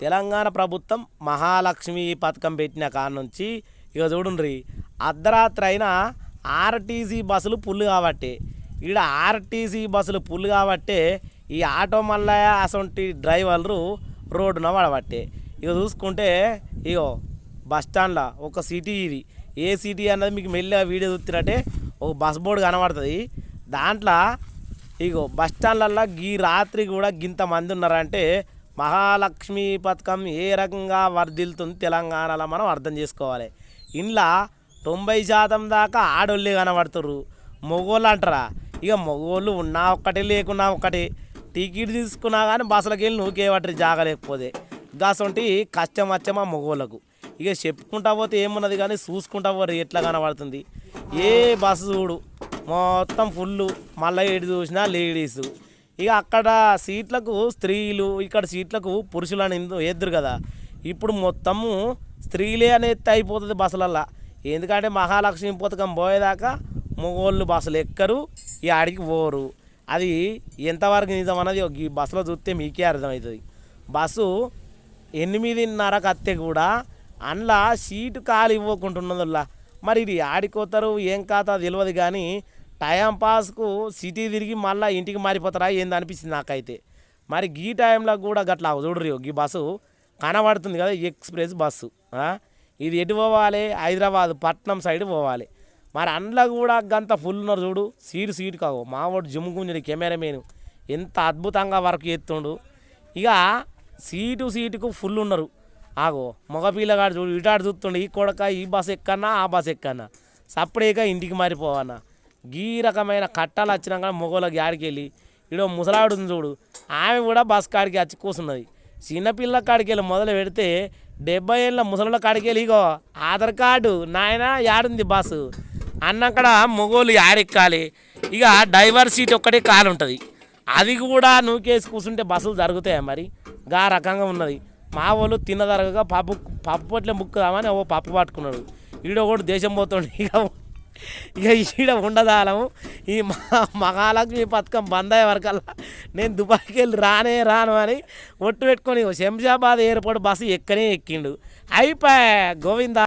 తెలంగాణ ప్రభుత్వం మహాలక్ష్మి పథకం పెట్టిన కాడ నుంచి ఇక చూడండి అర్ధరాత్రి అయినా ఆర్టీసీ బస్సులు పుల్లు కాబట్టే. ఈడ ఆర్టీసీ బస్సులు పుల్లు కాబట్టే ఈ ఆటో మల్లయ్య అసొంటి డ్రైవర్లు రోడ్డున పడబట్టే. ఇక చూసుకుంటే ఇగో బస్ స్టాండ్లో ఒక సిటీ ఇది. ఏ సిటీ అన్నది మీకు మెల్లగా వీడియో చూస్తున్నట్టే ఒక బస్ బోర్డు కనబడుతుంది. దాంట్లో ఇగో బస్టాండ్లలో ఈ రాత్రి కూడా గింత మంది ఉన్నారంటే మహాలక్ష్మి పథకం ఏ రకంగా వర్ధిల్తుంది తెలంగాణలో మనం అర్థం చేసుకోవాలి. ఇంట్లో తొంభై శాతం దాకా ఆడోళ్ళే కనబడుతుర్రు. మగోళ్ళు అంటారా? ఇక మగోళ్ళు ఉన్నా ఒక్కటి లేకున్నా ఒకటి టికెట్ తీసుకున్నా కానీ బస్సులకి వెళ్ళి నూకే పట్టరు జాగలేకపోతే గాసంటి కష్టం వచ్చమా మగోళ్ళకు? ఇక చెప్పుకుంటా పోతే ఏమున్నది కానీ చూసుకుంటా పోరు ఎట్లా కనబడుతుంది. ఏ బస్సు చూడు మొత్తం ఫుల్ మళ్ళీ ఏడు చూసినా లేడీస్. ఇక అక్కడ సీట్లకు స్త్రీలు ఇక్కడ సీట్లకు పురుషులు అని ఎందు- ఎదురు కదా? ఇప్పుడు మొత్తము స్త్రీలే అనేది అయిపోతుంది బస్సులల్లో. ఎందుకంటే మహాలక్ష్మి పథకం పోయేదాకా మగోళ్ళు బస్సులు ఎక్కరు ఈ ఆడికి పోరు. అది ఎంతవరకు నిజం అన్నది ఒక ఈ బస్సులో చూస్తే మీకే అర్థమవుతుంది. బస్సు ఎనిమిదిన్నరకు అత్తే కూడా అందులో సీటు ఖాళీ ఇవ్వకుంటున్నదిలా మరి ఇది ఆడిపోతారు ఏం కాతా తెలియదు కానీ టైం పాస్కు సిటీ తిరిగి మళ్ళీ ఇంటికి మారిపోతారా ఏంది అనిపించింది నాకైతే. మరి గీ టైంలో కూడా గట్లా చూడరు ఈ బస్సు. కనబడుతుంది కదా ఎక్స్ప్రెస్ బస్సు. ఇది ఎటు పోవాలి? హైదరాబాద్ పట్నం సైడ్ పోవాలి. మరి అందులో కూడా గంత ఫుల్ ఉన్నారు చూడు. సీటు సీటు కావు. మావాడు జిమ్ గుంజుడు కెమెరామెన్. ఎంత అద్భుతంగా వర్క్ చేస్తుండు. ఇక సీటు సీటుకు ఫుల్ ఉన్నారు. ఆగో మగపిల్లగాడు చూడు ఇటాడు చూస్తుండు ఈ కొడక ఈ బస్ ఎక్కన్నా ఆ బస్ ఎక్కన్నా. సప్పుడేక ఇంటికి మారిపోవన్నా గీ రకమైన కట్టాలు వచ్చినాక మొగోళ్ళకి ఆడికి వెళ్ళి ఇడో ముసలాడు ఉంది చూడు ఆమె కూడా బస్ కాడికి వచ్చి కూర్చున్నది చిన్నపిల్ల కాడికి వెళ్ళి మొదలు పెడితే డెబ్బై ఏళ్ళ ముసలిళ్ళ కాడికి వెళ్ళి ఇగో ఆధార్ కార్డు నాయన యాడుంది బస్సు అన్నక్కడ మొగోళ్ళు యాడెక్కాలి ఇక డైవర్ సీట్ ఒక్కటే కాలు ఉంటుంది. అది కూడా నూకేసి కూర్చుంటే బస్సులు జరుగుతాయా మరి? గా రకంగా ఉన్నది. మా వాళ్ళు తిన్నదరగగా పప్పు పప్పు పొట్లే ముక్కుదామని ఓ పప్పు పట్టుకున్నాడు. ఈడ ఒకటి దేశం పోతుండే. ఇక ఇక ఈడ ఉండదాలము ఈ మహా మహాలక్ష్మి పథకం బంద్ అయ్యే వరకల్లా నేను దుబాయ్కి వెళ్ళి రానే రాను అని ఒట్టు పెట్టుకొని శంషాబాద్ ఎయిర్పోర్ట్ బస్సు ఎక్కనే ఎక్కిండు. అయిపోయా గోవిందా